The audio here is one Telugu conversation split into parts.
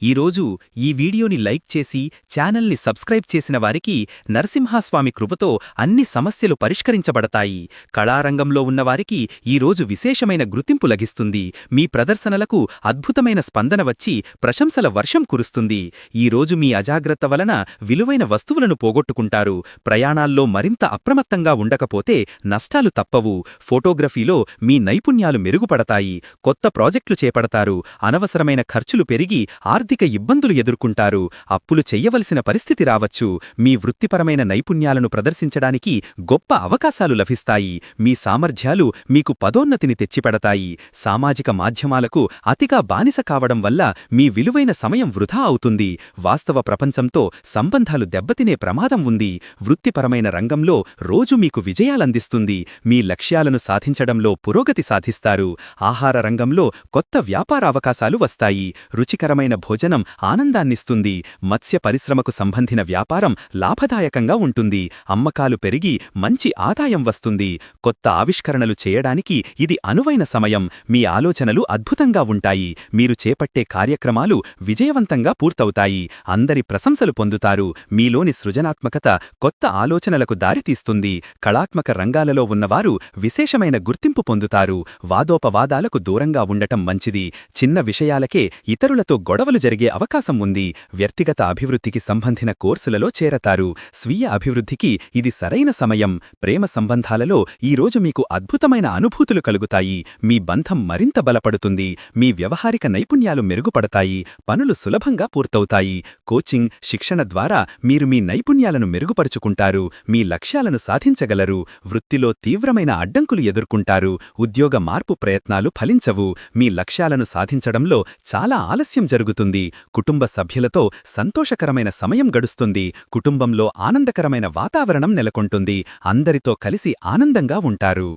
ఈరోజు ఈ వీడియోని లైక్ చేసి ఛానల్ని సబ్స్క్రైబ్ చేసిన వారికి నరసింహస్వామి కృపతో అన్ని సమస్యలు పరిష్కరించబడతాయి. కళారంగంలో ఉన్నవారికి ఈరోజు విశేషమైన గుర్తింపు లభిస్తుంది. మీ ప్రదర్శనలకు అద్భుతమైన స్పందన వచ్చి ప్రశంసల వర్షం కురుస్తుంది. ఈరోజు మీ అజాగ్రత్త వలన విలువైన వస్తువులను పోగొట్టుకుంటారు. ప్రయాణాల్లో మరింత అప్రమత్తంగా ఉండకపోతే నష్టాలు తప్పవు. ఫోటోగ్రఫీలో మీ నైపుణ్యాలు మెరుగుపడతాయి. కొత్త ప్రాజెక్టులు చేపడతారు. అనవసరమైన ఖర్చులు పెరిగి ఆర్థిక ఇబ్బందులు ఎదుర్కొంటారు. అప్పులు చెయ్యవలసిన పరిస్థితి రావచ్చు. మీ వృత్తిపరమైన నైపుణ్యాలను ప్రదర్శించడానికి గొప్ప అవకాశాలు లభిస్తాయి. మీ సామర్థ్యాలు మీకు పదోన్నతిని తెచ్చిపెడతాయి. సామాజిక మాధ్యమాలకు అతిగా బానిస కావడం వల్ల మీ విలువైన సమయం వృధా అవుతుంది. వాస్తవ ప్రపంచంతో సంబంధాలు దెబ్బతినే ప్రమాదం ఉంది. వృత్తిపరమైన రంగంలో రోజు మీకు విజయాలందిస్తుంది. మీ లక్ష్యాలను సాధించడంలో పురోగతి సాధిస్తారు. ఆహార రంగంలో కొత్త వ్యాపార అవకాశాలు వస్తాయి. రుచికరమైన భోజనం ఆనందాన్నిస్తుంది. మత్స్య పరిశ్రమకు సంబంధిన వ్యాపారం లాభదాయకంగా ఉంటుంది. అమ్మకాలు పెరిగి మంచి ఆదాయం వస్తుంది. కొత్త ఆవిష్కరణలు చేయడానికి ఇది అనువైన సమయం. మీ ఆలోచనలు అద్భుతంగా ఉంటాయి. మీరు చేపట్టే కార్యక్రమాలు విజయవంతంగా పూర్తవుతాయి. అందరి ప్రశంసలు పొందుతారు. మీలోని సృజనాత్మకత కొత్త ఆలోచనలకు దారితీస్తుంది. కళాత్మక రంగాలలో ఉన్నవారు విశేషమైన గుర్తింపు పొందుతారు. వాదోపవాదాలకు దూరంగా ఉండటం మంచిది. చిన్న విషయాలకే ఇతరులతో గొడవలు జరిగే అవకాశం ఉంది. వ్యక్తిగత అభివృద్ధికి సంబంధిన కోర్సులలో చేరతారు. స్వీయ అభివృద్ధికి ఇది సరైన సమయం. ప్రేమ సంబంధాలలో ఈరోజు మీకు అద్భుతమైన అనుభూతులు కలుగుతాయి. మీ బంధం మరింత బలపడుతుంది. మీ వ్యవహారిక నైపుణ్యాలు మెరుగుపడతాయి. పనులు సులభంగా పూర్తవుతాయి. కోచింగ్ శిక్షణ ద్వారా మీరు మీ నైపుణ్యాలను మెరుగుపరుచుకుంటారు. మీ లక్ష్యాలను సాధించగలరు. వృత్తిలో తీవ్రమైన అడ్డంకులు ఎదుర్కొంటారు. ఉద్యోగ మార్పు ప్రయత్నాలు ఫలించవు. మీ లక్ష్యాలను సాధించడంలో చాలా ఆలస్యం జరుగుతుంది. కుటుంబ సభ్యులతో సంతోషకరమైన సమయం గడుస్తుంది. కుటుంబంలో ఆనందకరమైన వాతావరణం నెలకొంటుంది. అందరితో కలిసి ఆనందంగా ఉంటారు.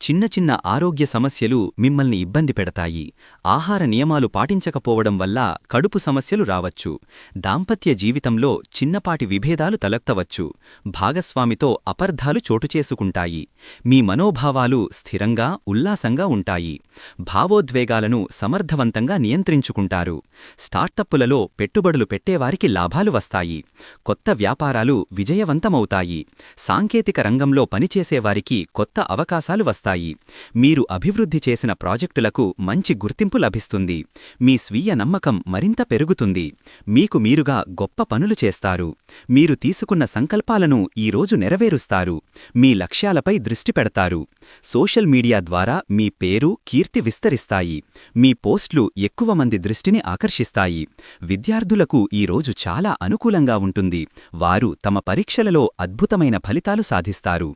చిన్న చిన్న ఆరోగ్య సమస్యలు మిమ్మల్ని ఇబ్బంది పెడతాయి. ఆహార నియమాలు పాటించకపోవడం వల్ల కడుపు సమస్యలు రావచ్చు. దాంపత్య జీవితంలో చిన్నపాటి విభేదాలు తలెత్తవచ్చు. భాగస్వామితో అపర్ధాలు చోటుచేసుకుంటాయి మీ మనోభావాలు స్థిరంగా ఉల్లాసంగా ఉంటాయి. భావోద్వేగాలను సమర్థవంతంగా నియంత్రించుకుంటారు. స్టార్టప్పులలో పెట్టుబడులు పెట్టేవారికి లాభాలు వస్తాయి. కొత్త వ్యాపారాలు విజయవంతమవుతాయి. సాంకేతిక రంగంలో పనిచేసేవారికి కొత్త అవకాశాలు వస్తాయి. మీరు అభివృద్ధి చేసిన ప్రాజెక్టులకు మంచి గుర్తింపు లభిస్తుంది. మీ స్వీయ నమ్మకం మరింత పెరుగుతుంది. మీకు మీరుగా గొప్ప పనులు చేస్తారు. మీరు తీసుకున్న సంకల్పాలను ఈరోజు నెరవేరుస్తారు. మీ లక్ష్యాలపై దృష్టి పెడతారు. సోషల్ మీడియా ద్వారా మీ పేరు కీర్తి విస్తరిస్తాయి. మీ పోస్ట్లు ఎక్కువ మంది దృష్టిని ఆకర్షిస్తాయి. విద్యార్థులకు ఈరోజు చాలా అనుకూలంగా ఉంటుంది. వారు తమ పరీక్షలలో అద్భుతమైన ఫలితాలు సాధిస్తారు.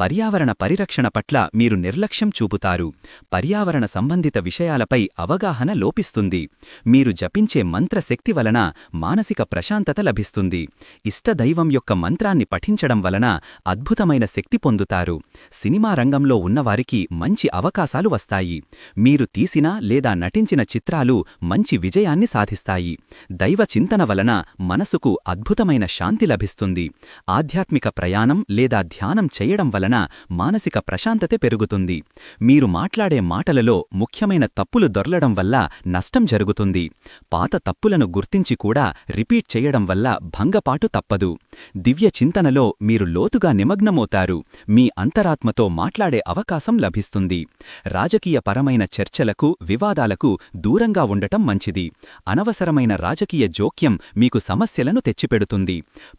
పర్యావరణ పరిరక్షణ పట్ల మీరు నిర్లక్ష్యం చూపుతారు. పర్యావరణ సంబంధిత విషయాలపై అవగాహన లోపిస్తుంది. మీరు జపించే మంత్రశక్తి వలన మానసిక ప్రశాంతత లభిస్తుంది. ఇష్టదైవం యొక్క మంత్రాన్ని పఠించడం వలన అద్భుతమైన శక్తి పొందుతారు. సినిమా రంగంలో ఉన్నవారికి మంచి అవకాశాలు వస్తాయి. మీరు తీసిన లేదా నటించిన చిత్రాలు మంచి విజయాన్ని సాధిస్తాయి. దైవ చింతన వలన మనసుకు అద్భుతమైన శాంతి లభిస్తుంది. ఆధ్యాత్మిక ప్రయాణం లేదా ధ్యానం చేయడం వలన మానసిక ప్రశాంతత పెరుగుతుంది. మీరు మాట్లాడే మాటలలో ముఖ్యమైన తప్పులు దొరలడం వల్ల నష్టం జరుగుతుంది. పాత తప్పులను గుర్తించి కూడా రిపీట్ చేయడం వల్ల భంగపాటు తప్పదు. దివ్య చింతనలో మీరు లోతుగా నిమగ్నమవుతారు. మీ అంతరాత్మతో మాట్లాడే అవకాశం లభిస్తుంది. రాజకీయపరమైన చర్చలకు వివాదాలకు దూరంగా ఉండటం మంచిది. అనవసరమైన రాజకీయ జోక్యం మీకు సమస్యలను తెచ్చిపెడుతుంది.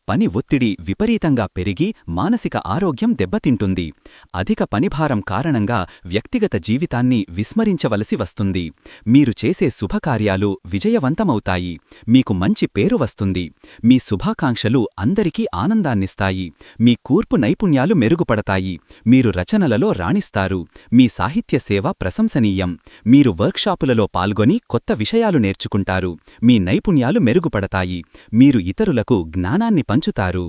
పని ఒత్తిడి విపరీతంగా పెరిగి మానసిక ఆరోగ్యం దెబ్బతింటుంది. అధిక పనిభారం కారణంగా కారణంగా వ్యక్తిగత జీవితాన్ని విస్మరించవలసి వస్తుంది. మీరు చేసే శుభకార్యాలు విజయవంతమవుతాయి. మీకు మంచి పేరు వస్తుంది. మీ శుభాకాంక్షలు అందరికీ ఆనందాన్నిస్తాయి. మీ కూర్పు నైపుణ్యాలు మెరుగుపడతాయి. మీరు రచనలలో రాణిస్తారు. మీ సాహిత్య సేవ ప్రశంసనీయం. మీరు వర్క్షాపులలో పాల్గొని కొత్త విషయాలు నేర్చుకుంటారు. మీ నైపుణ్యాలు మెరుగుపడతాయి. మీరు ఇతరులకు జ్ఞానాన్ని పంచుతారు.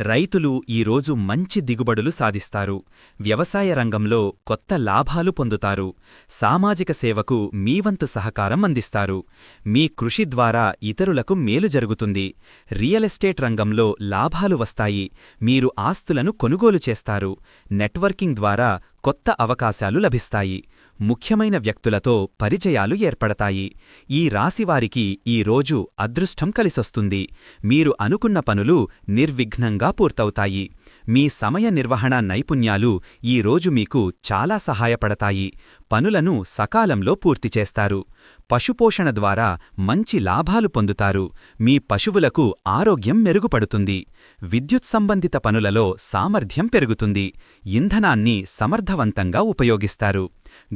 రైతులు ఈరోజు మంచి దిగుబడులు సాధిస్తారు. వ్యవసాయ రంగంలో కొత్త లాభాలు పొందుతారు. సామాజిక సేవకు మీవంతు సహకారం అందిస్తారు. మీ కృషి ద్వారా ఇతరులకు మేలు జరుగుతుంది. రియల్ ఎస్టేట్ రంగంలో లాభాలు వస్తాయి. మీరు ఆస్తులను కొనుగోలు చేస్తారు. నెట్వర్కింగ్ ద్వారా కొత్త అవకాశాలు లభిస్తాయి. ముఖ్యమైన వ్యక్తులతో పరిచయాలు ఏర్పడతాయి. ఈ రాశివారికి ఈ రోజు అదృష్టం కలిసొస్తుంది. మీరు అనుకున్న పనులు నిర్విఘ్నంగా పూర్తవుతాయి. మీ సమయ నిర్వహణ నైపుణ్యాలు ఈ రోజు మీకు చాలా సహాయపడతాయి. పనులను సకాలంలో పూర్తి చేస్తారు. పశుపోషణ ద్వారా మంచి లాభాలు పొందుతారు. మీ పశువులకు ఆరోగ్యం మెరుగుపడుతుంది. విద్యుత్ సంబంధిత పనులలో సామర్థ్యం పెరుగుతుంది. ఇంధనాన్ని సమర్థవంతంగా ఉపయోగిస్తారు.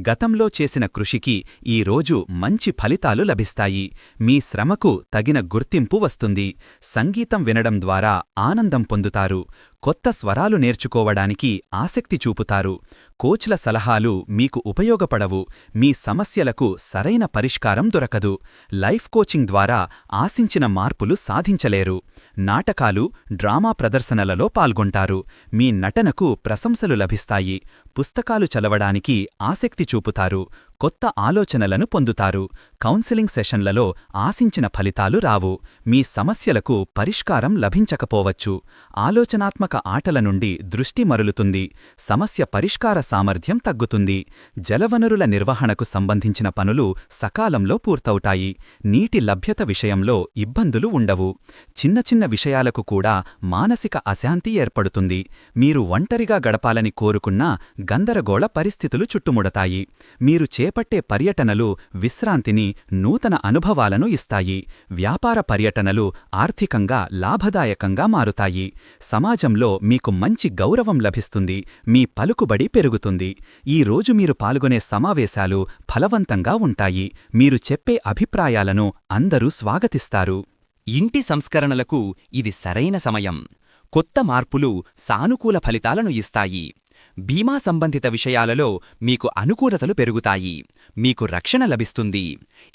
గతంలో చేసిన కృషికి ఈ రోజు మంచి ఫలితాలు లభిస్తాయి. మీ శ్రమకు తగిన గుర్తింపు వస్తుంది. సంగీతం వినడం ద్వారా ఆనందం పొందుతారు. కొత్త స్వరాలు నేర్చుకోవడానికి ఆసక్తి చూపుతారు. కోచ్ల సలహాలు మీకు ఉపయోగపడవు. మీ సమస్యలకు సరైన పరిష్కారం దొరకదు. లైఫ్ కోచింగ్ ద్వారా ఆశించిన మార్పులు సాధించలేరు. నాటకాలు డ్రామా ప్రదర్శనలలో పాల్గొంటారు. మీ నటనకు ప్రశంసలు లభిస్తాయి. పుస్తకాలు చదవడానికి ఆసక్తి చూపుతారు. కొత్త ఆలోచనలను పొందుతారు. కౌన్సిలింగ్ సెషన్లలో ఆశించిన ఫలితాలు రావు. మీ సమస్యలకు పరిష్కారం లభించకపోవచ్చు. ఆలోచనాత్మక ఆటల నుండి దృష్టి మరులుతుంది. సమస్య పరిష్కార సామర్థ్యం తగ్గుతుంది. జలవనరుల నిర్వహణకు సంబంధించిన పనులు సకాలంలో పూర్తవుతాయి. నీటి లభ్యత విషయంలో ఇబ్బందులు ఉండవు. చిన్న చిన్న విషయాలకు కూడా మానసిక అశాంతి ఏర్పడుతుంది. మీరు ఒంటరిగా గడపాలని కోరుకున్నా గందరగోళ పరిస్థితులు చుట్టుముడతాయి. మీరు చేపట్టే పర్యటనలు విశ్రాంతిని నూతన అనుభవాలను ఇస్తాయి. వ్యాపార పర్యటనలు ఆర్థికంగా లాభదాయకంగా మారుతాయి. సమాజంలో మీకు మంచి గౌరవం లభిస్తుంది. మీ పలుకుబడి పెరుగుతుంది. ఈ రోజు మీరు పాల్గొనే సమావేశాలు ఫలవంతంగా ఉంటాయి. మీరు చెప్పే అభిప్రాయాలను అందరూ స్వాగతిస్తారు. ఇంటి సంస్కరణలకు ఇది సరైన సమయం. కొత్త మార్పులు సానుకూల ఫలితాలను ఇస్తాయి. బీమా సంబంధిత విషయాలలో మీకు అనుకూలతలు పెరుగుతాయి. మీకు రక్షణ లభిస్తుంది.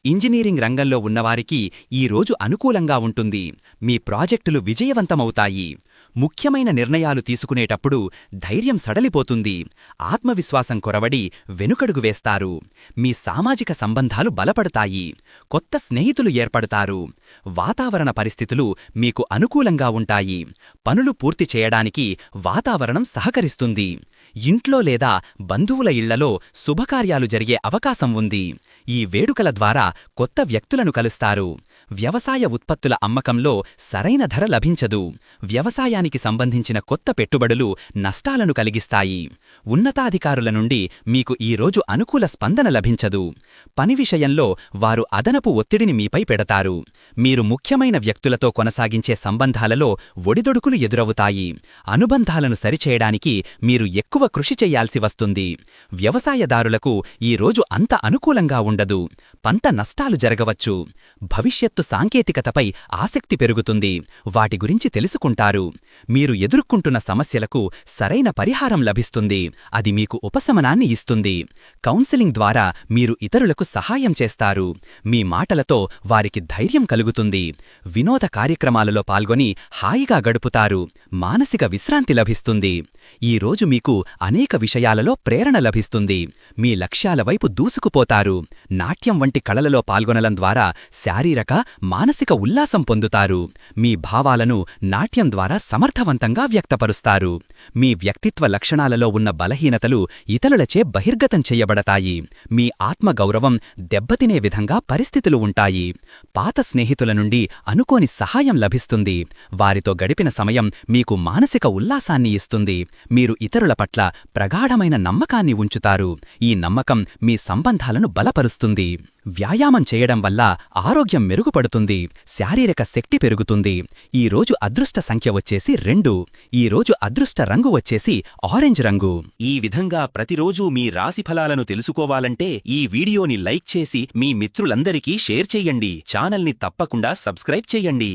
ఇంజనీరింగ్ రంగంలో ఉన్నవారికి ఈ రోజు అనుకూలంగా ఉంటుంది. మీ ప్రాజెక్టులు విజయవంతమవుతాయి. ముఖ్యమైన నిర్ణయాలు తీసుకునేటప్పుడు ధైర్యం సడలిపోతుంది. ఆత్మవిశ్వాసం కొరవడి వెనుకడుగు వేస్తారు. మీ సామాజిక సంబంధాలు బలపడతాయి. కొత్త స్నేహితులు ఏర్పడతారు. వాతావరణ పరిస్థితులు మీకు అనుకూలంగా ఉంటాయి. పనులు పూర్తి చేయడానికి వాతావరణం సహకరిస్తుంది. ఇంట్లో లేదా బంధువుల ఇళ్ళలో శుభకార్యాలు జరిగే అవకాశం ఉంది. ఈ వేడుకల ద్వారా కొత్త వ్యక్తులను కలుస్తారు. వ్యవసాయ ఉత్పత్తుల అమ్మకంలో సరైన ధర లభించదు. వ్యవసాయానికి సంబంధించిన కొత్త పెట్టుబడులు నష్టాలను కలిగిస్తాయి. ఉన్నతాధికారుల నుండి మీకు ఈరోజు అనుకూల స్పందన లభించదు. పని విషయంలో వారు అదనపు ఒత్తిడిని మీపై పెడతారు. మీరు ముఖ్యమైన వ్యక్తులతో కొనసాగించే సంబంధాలలో ఒడిదొడుకులు ఎదురవుతాయి. అనుబంధాలను సరిచేయడానికి మీరు ఎక్కువ కృషి చేయాల్సి వస్తుంది. వ్యవసాయదారులకు ఈరోజు అంత అనుకూలంగా ఉండదు. పంట నష్టాలు జరగవచ్చు. భవిష్యత్ భవిష్యత్తు సాంకేతికతపై ఆసక్తి పెరుగుతుంది. వాటి గురించి తెలుసుకుంటారు. మీరు ఎదుర్కొంటున్న సమస్యలకు సరైన పరిహారం లభిస్తుంది. అది మీకు ఉపశమనాన్ని ఇస్తుంది. కౌన్సిలింగ్ ద్వారా మీరు ఇతరులకు సహాయం చేస్తారు. మీ మాటలతో వారికి ధైర్యం కలుగుతుంది. వినోద కార్యక్రమాలలో పాల్గొని హాయిగా గడుపుతారు. మానసిక విశ్రాంతి లభిస్తుంది. ఈ రోజు మీకు అనేక విషయాలలో ప్రేరణ లభిస్తుంది. మీ లక్ష్యాల వైపు దూసుకుపోతారు. నాట్యం వంటి కళలలో పాల్గొనడం ద్వారా శారీరక మానసిక ఉల్లాసం పొందుతారు. మీ భావాలను నాట్యం ద్వారా సమర్థవంతంగా వ్యక్తపరుస్తారు. మీ వ్యక్తిత్వ లక్షణాలలో ఉన్న బలహీనతలు ఇతరులచే బహిర్గతం చేయబడతాయి. మీ ఆత్మగౌరవం దెబ్బతినే విధంగా పరిస్థితులు ఉంటాయి. పాత స్నేహితుల నుండి అనుకోని సహాయం లభిస్తుంది. వారితో గడిపిన సమయం మీకు మానసిక ఉల్లాసాన్ని ఇస్తుంది. మీరు ఇతరుల పట్ల ప్రగాఢమైన నమ్మకాన్ని ఉంచుతారు. ఈ నమ్మకం మీ సంబంధాలను బలపరుస్తుంది. వ్యాయామం చేయడం వల్ల ఆరోగ్యం మెరుగుపడుతుంది. శారీరక శక్తి పెరుగుతుంది. ఈ రోజు అదృష్ట సంఖ్య వచ్చేసి రెండు. ఈ రోజు అదృష్ట రంగు వచ్చేసి ఆరెంజ్ రంగు. ఈ విధంగా ప్రతిరోజూ మీ రాశి ఫలాలను తెలుసుకోవాలంటే ఈ వీడియోని లైక్ చేసి మీ మిత్రులందరికీ షేర్ చెయ్యండి ఛానల్ని తప్పకుండా సబ్స్క్రైబ్ చెయ్యండి